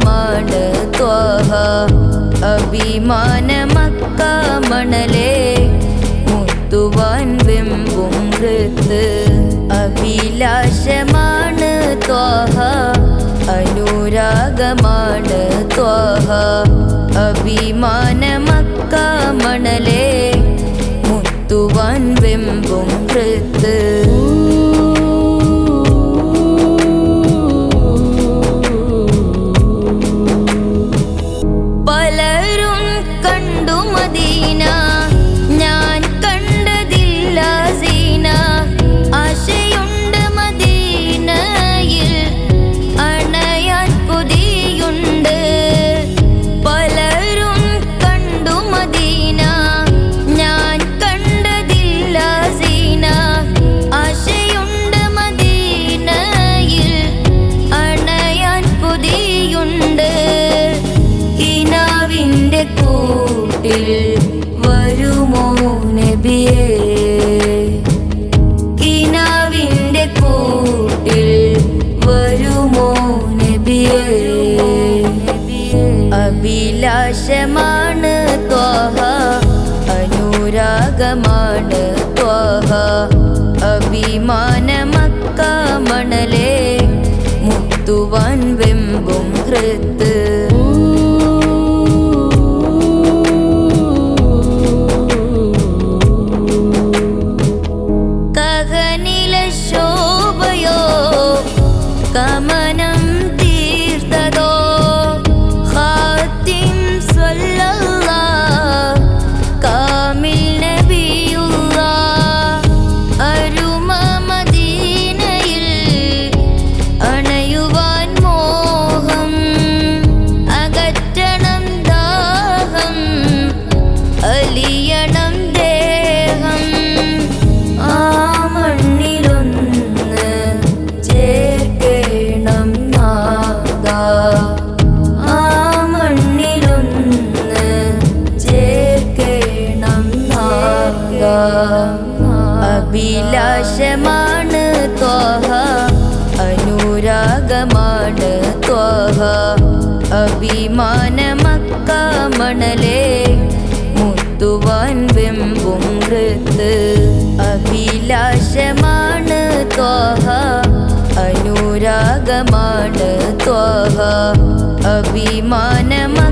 त्वः अभिमान मक्कामणले मुत्तुवान् बिम्बुं कृत् अभिलाषमाण त्वः अनुरागमाण त्वः अभिमान मक्कामणले मुत्तुवान् बिम्बुं कृत् ത്വാഹ അനുരാഗമാണ് ത്വഹ. അഭിമാന അഭിലാഷമാണ് ത്വഹ അനുരാഗമാണ് ത്വഹ. അഭിമാന മക്ക മണലേ മുത്തുവാൻ വെമ്പും കൃത്ത്. അഭിലാഷമാണ് ത്വഹ അനുരാഗമാണ് ത്വഹ. അഭിമാന മക്ക